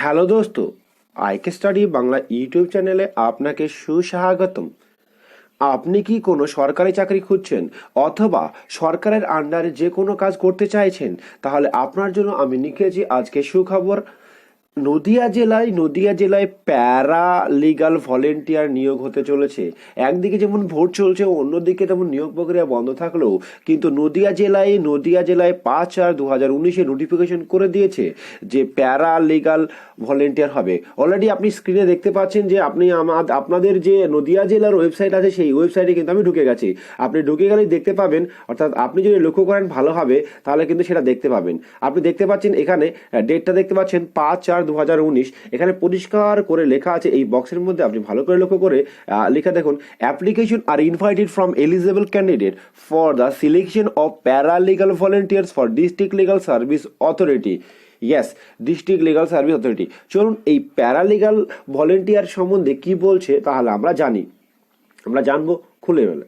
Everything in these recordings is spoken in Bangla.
হ্যালো দোস্ত, আইকে স্টাডি বাংলা ইউটিউব চ্যানেলে আপনাকে সুস্বাগতম। আপনি কি কোনো সরকারি চাকরি খুঁজছেন অথবা সরকারের আন্ডারে যে কোনো কাজ করতে চাইছেন, তাহলে আপনার জন্য আমি লিখেছি আজকে সুখবর। নদিয়া জেলায় নদিয়া জেলায় প্যারা লিগাল ভলেন্টিয়ার নিয়োগ হতে চলেছে। একদিকে যেমন ভোট চলছে, অন্যদিকে তেমন নিয়োগ প্রক্রিয়া বন্ধ থাকলেও কিন্তু নদিয়া জেলায় নদিয়া জেলায় পাঁচ চার দু হাজার উনিশে নোটিফিকেশন করে দিয়েছে যে প্যারা লিগাল ভলেন্টিয়ার হবে। অলরেডি আপনি স্ক্রিনে দেখতে পাচ্ছেন যে আপনি আমার, আপনাদের যে নদিয়া জেলার ওয়েবসাইট আছে, সেই ওয়েবসাইটে কিন্তু আমি ঢুকে গেছি। আপনি ঢুকে গেলেই দেখতে পাবেন, অর্থাৎ আপনি যদি লক্ষ্য করেন ভালোভাবে তাহলে কিন্তু সেটা দেখতে পাবেন। আপনি দেখতে পাচ্ছেন এখানে ডেটটা দেখতে পাচ্ছেন পাঁচ চার দু এখানে পরিষ্কার করে লেখা আছে এই বক্সের মধ্যে। আপনি ভালো করে লক্ষ্য করে লেখা দেখুন application are invited from eligible candidate for the selection of paralegal volunteers for district legal service authority yes district legal service authority চলুন, এই প্যারালিগাল ভলেন্টিয়ার সম্বন্ধে কি বলছে, তাহলে আমরা জানি। আমরা জানব খুলে গেলে।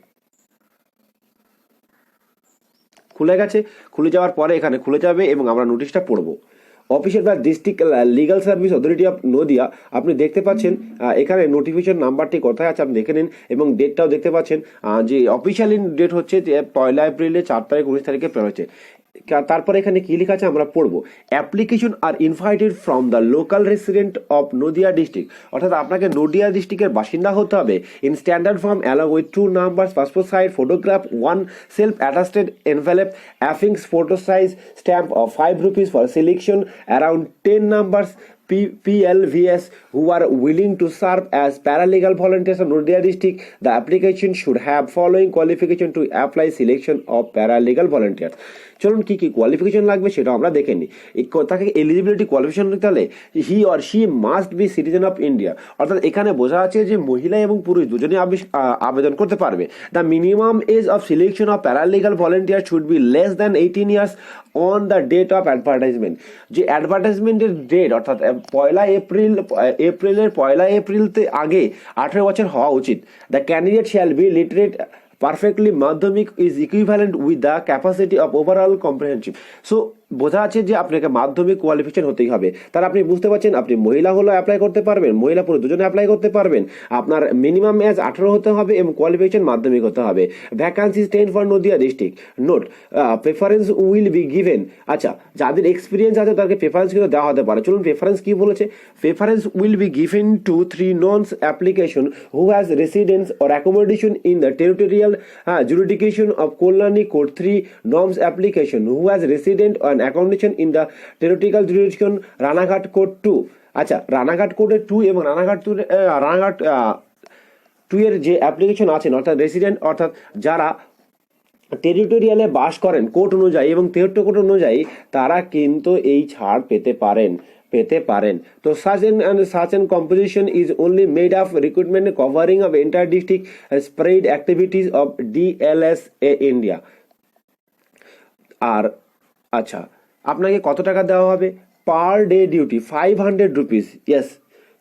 খুলে গেছে, খুলে যাওয়ার পরে এখানে খুলে যাবে এবং আমরা নোটিশটা পড়ব। অফিসের বা district legal service authority of Nadia, আপনি দেখতে পাচ্ছেন এখানে নোটিফিকেশন নাম্বারটি কোথায় আছে আপনি দেখে নিন এবং ডেটটাও দেখতে পাচ্ছেন যে অফিসিয়ালি ডেট হচ্ছে পয়লা এপ্রিলে চার তারিখ, উনিশ তারিখে বেরোচ্ছে কা- তারপরে এখানে কি লেখা আছে আমরা পড়ব। Application are invited from the local resident of Nadia district অর্থাৎ আপনাকে নদিয়া ডিস্ট্রিক্টের বাসিন্দা হতে হবে। In standard form allow with two number passport size photograph one self attested envelope অ্যাফিংস photo size stamp of five rupees for selection around ten numbers PLVS who are willing to serve as paralegal volunteers of Nadia district, the application should have following qualification to apply selection of paralegal volunteers. চলুন কি কি কোয়ালিফিকেশন লাগবে সেটা আমরা দেখে নিই। তাকে এলিজিবিলিটি কোয়ালিফিকেশন নিতে হলে he or she must be citizen of India অর্থাৎ এখানে বোঝা আছে যে মহিলা এবং পুরুষ দুজনেই আবেদন করতে পারবে। The minimum age of selection of paralegal volunteer should be less than eighteen years on the date of advertisement যে অ্যাডভার্টাইজমেন্টের ডেট অর্থাৎ পয়লা এপ্রিল, এপ্রিলের পয়লা এপ্রিলতে আগে আঠেরো বছর হওয়া উচিত। The candidate shall be literate perfectly Madhyamik is equivalent with the capacity of overall comprehensive so বোঝা আছে যে আপনাকে মাধ্যমিক কোয়ালিফিকেশন হতেই হবে। তার আপনি বুঝতে পারছেন, আপনি মহিলা হলেও অ্যাপ্লাই করতে পারবেন, মহিলা পুরো দুজনে অ্যাপ্লাই করতে পারবেন। আপনার মিনিমাম এজ আঠারো হতে হবে এবং কোয়ালিফিকেশন মাধ্যমিক হতে হবে। Vacancy ten for Nadia district note preference will be given আচ্ছা যাদের এক্সপিরিয়েন্স আছে তাদেরকে প্রেফারেন্স কিন্তু দেওয়া হতে পারে। চলুন প্রেফারেন্স কি বলেছে? Preference will be given to three nos application who has residence or accommodation in the territorial হ্যাঁ jurisdiction of Kalyani Kolani three 3 application who who resident resident and accommodation in the territorial jurisdiction Ranaghat court two আচ্ছা রানাঘাট কোডের টু এবং রানাঘাট টু রানাঘাট টু এর যে অ্যাপ্লিকেশন আছেন অর্থাৎ রেসিডেন্ট অর্থাৎ যারা টেরিটোরিয়ালে বাস করেন কোর্ট অনুযায়ী এবং তেহট্ট কোর্ট অনুযায়ী, তারা কিন্তু এই ছাড় পেতে পারেন পেতে পারেন। তো such and such and composition is only made of recruitment covering of inter district spread activities of DLS A India আর আচ্ছা আপনাকে কত টাকা দেওয়া হবে? Per day duty five hundred rupees yes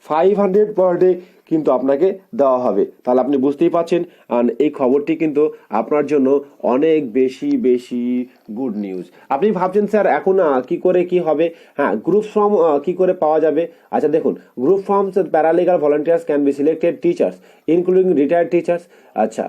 five hundred per day কিন্তু আপনাকে দেওয়া হবে। তাহলে আপনি বুঝতেই পারছেন আর এই খবরটি কিন্তু আপনার জন্য অনেক বেশি বেশি গুড নিউজ আপনি ভাবছেন, স্যার, এখন কি করে কি হবে? হ্যাঁ গ্রুপ ফর্ম কি করে পাওয়া যাবে? আচ্ছা দেখুন group forms paralegal volunteers can be selected teachers including retired teachers আচ্ছা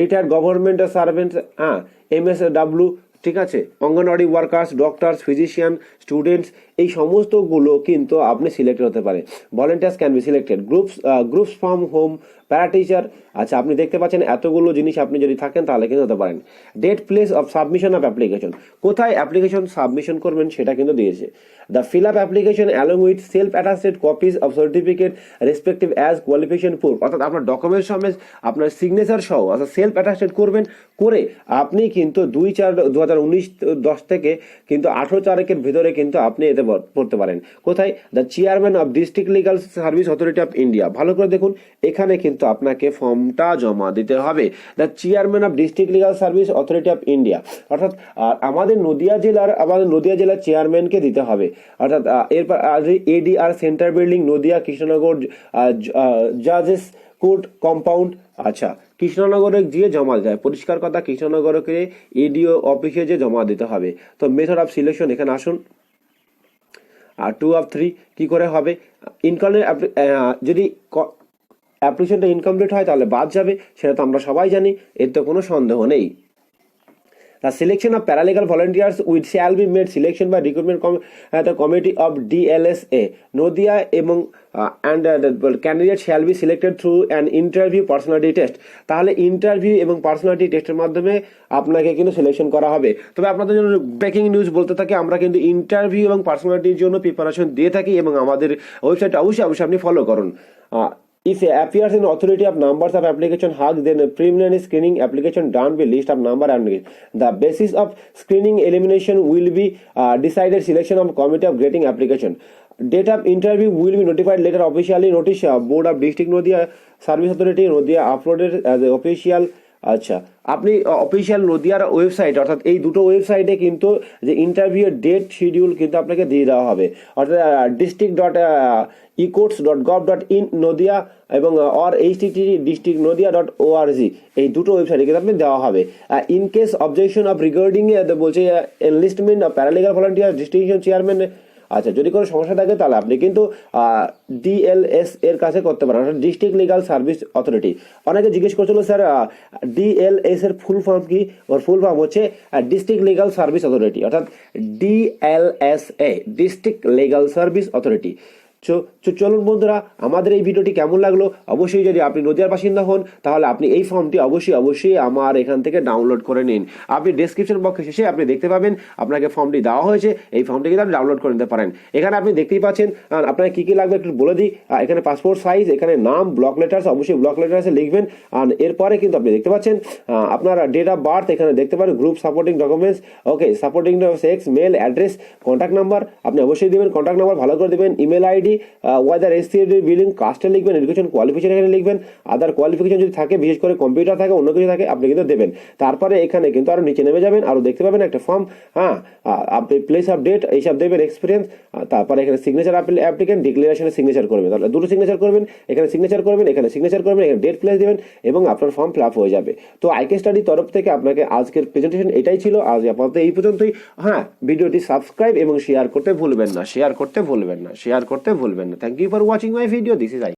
রিটায়ার্ড গভর্নমেন্ট সার্ভেন্টস হ্যাঁ এম এস ডাব্লিউ ঠিক আছে? Anganwadi workers doctors physician students এই সমস্তগুলো কিন্তু আপনি সিলেক্টেড হতে পারে volunteers can be selected groups groups from home para teacher আচ্ছা আপনি দেখতে পাচ্ছেন এতগুলো জিনিস আপনি যদি থাকেন তাহলে কিন্তু হতে পারেন। Date place of submission of application কোথায় অ্যাপ্লিকেশন সাবমিশন করবেন সেটা কিন্তু দিয়েছে। The fill up application along with self attested copies of certificate respective as qualification proof অর্থাৎ আপনার ডকুমেন্ট সমেত আপনার সিগনেচার সহ অর্থাৎ সেলফ অ্যাটাস্টেড করবেন করে আপনি কিন্তু দুই চার দু হাজার উনিশ দশ থেকে কিন্তু আঠেরো তারিখের ভিতরে কিন্তু আপনি এতে পড়তে পারেন। কোথায়? The chairman of district legal service authority of India ভালো করে দেখুন, এখানে কিন্তু আপনাকে ফর্মটা জমা দিতে হবে। The chairman of district legal service authority of India অর্থাৎ আমাদের নদিয়া জেলার, আমাদের নদিয়া জেলার চেয়ারম্যানকে দিতে হবে। অর্থাৎ এরপর ADR centre building Nadia Krishnanagar জাজেস court compound আচ্ছা কৃষ্ণনগরে গিয়ে জমা দেয়। পরিষ্কার কথা, কৃষ্ণনগরকে এডিও অফিসে যে জমা দিতে হবে। তো মেথড অফ সিলেকশন এখানে আসুন। টু অফ থ্রি কী করে হবে? ইনকামের যদি অ্যাপ্লিকেশনটা ইনকমপ্লিট হয়, তাহলে বাদ যাবে, সেটা তো আমরা সবাই জানি, এর তো কোনো সন্দেহ নেই। The selection of paralegal volunteers with shall be made selection বা recruitment committee of DLS A Nadia এবং and candidate shall be selected through an interview personality test তাহলে ইন্টারভিউ এবং পার্সোনালিটি টেস্টের মাধ্যমে আপনাকে কিন্তু সিলেকশন করা হবে। তবে আপনাদের জন্য ব্রেকিং নিউজ বলতে থাকি, আমরা কিন্তু ইন্টারভিউ এবং পার্সোনালিটির জন্য প্রিপারেশন দিয়ে থাকি এবং আমাদের ওয়েবসাইটটা অবশ্যই অবশ্যই আপনি ফলো করুন। If appears in authority of numbers of application HUG, then a preliminary screening application done with list of number and the basis of screening elimination will be uh, decided selection of committee of grading application. Date of interview will be notified later officially notice uh, board of district Nodia service authority Nodia uploaded as official আচ্ছা আপনি অফিসিয়াল নদিয়ার ওয়েবসাইট অর্থাৎ এই দুটো ওয়েবসাইটে কিন্তু যে ইন্টারভিউ ডেট শিডিউল কিন্তু আপনাকে দিয়ে দেওয়া হবে। অর্থাৎ district dot ecourts dot gov dot in Nadia এবং or H T district Nadia dot O R G এই দুটো ওয়েবসাইটে কিন্তু আপনি দেওয়া হবে। In case objection of regarding বলছে enlistment of paralegal volunteer district chairman আচ্ছা যদি কোনো সমস্যা থাকে তাহলে আপনি কিন্তু ডিএলএস এর কাছে করতে পারেন, অর্থাৎ ডিস্ট্রিক্ট লিগাল সার্ভিস অথরিটি অনেকে জিজ্ঞেস করছিল, স্যার ডিএলএস এর ফুল ফর্ম কি? ওর ফুল ফর্ম হচ্ছে ডিস্ট্রিক্ট লিগাল সার্ভিস অথরিটি অর্থাৎ DLSA district legal service authority চো- চলুন বন্ধুরা, আমাদের এই ভিডিওটি কেমন লাগল? অবশ্যই যদি আপনি নদিয়ার বাসিন্দা হন, তাহলে আপনি এই ফর্মটি অবশ্যই অবশ্যই আমার এখান থেকে ডাউনলোড করে নিন। আপনি ডেসক্রিপশন বক্সে শেষে আপনি দেখতে পাবেন, আপনাকে ফর্মটি দেওয়া হয়েছে। এই ফর্মটি কিন্তু আপনি ডাউনলোড করে নিতে পারেন। এখানে আপনি দেখতেই পাচ্ছেন আপনার কী কী লাগবে একটু বলে দিই। এখানে পাসপোর্ট সাইজ এখানে নাম ব্লক লেটার্স অবশ্যই ব্লক লেটার্সে লিখবেন। আর এরপরে কিন্তু আপনি দেখতে পাচ্ছেন আপনার ডেট অফ বার্থ এখানে দেখতে পারেন group supporting documents okay supporting sex male address contact number আপনি অবশ্যই দেবেন কন্ট্যাক্ট নাম্বার ভালো করে দেবেন ইমেল আইডি ওয়াদার এস বিলিং কাস্টে লিখবেন এডুকেশন কোয়ালিফিকেশন এখানে লিখবেন আদার কোয়ালিফিকেশন যদি থাকে, বিশেষ করে কম্পিউটার থাকে, অন্য কিছু থাকে, আপনি কিন্তু দেবেন। তারপরে এখানে কিন্তু আরও নিচে নেমে যাবেন আরও দেখতে পাবেন একটা ফর্ম হ্যাঁ আপনি প্লেস অফ ডেট এইসব দেবেন এক্সপিরিয়েন্স তারপরে এখানে সিগনেচার আপনি অ্যাপ্লিকেন্ট ডিক্লারেশনে সিগনেচার করবেন। তাহলে দুটো সিগনেচার করবেন, এখানে সিগনেচার করবেন, এখানে সিগনেচার করবেন, এখানে ডেট প্লেস দেবেন, এবং আপনার ফর্ম ফিল আপ হয়ে যাবে। তো আইকে স্টাডির তরফ থেকে আপনাকে আজকের প্রেজেন্টেশন এটাই ছিল, আজ আপাতত এই পর্যন্তই। হ্যাঁ ভিডিওটি সাবস্ক্রাইব এবং শেয়ার করতে ভুলবেন না শেয়ার করতে ভুলবেন না শেয়ার করতে ভুলবেন না। Thank you for watching my video. This is I.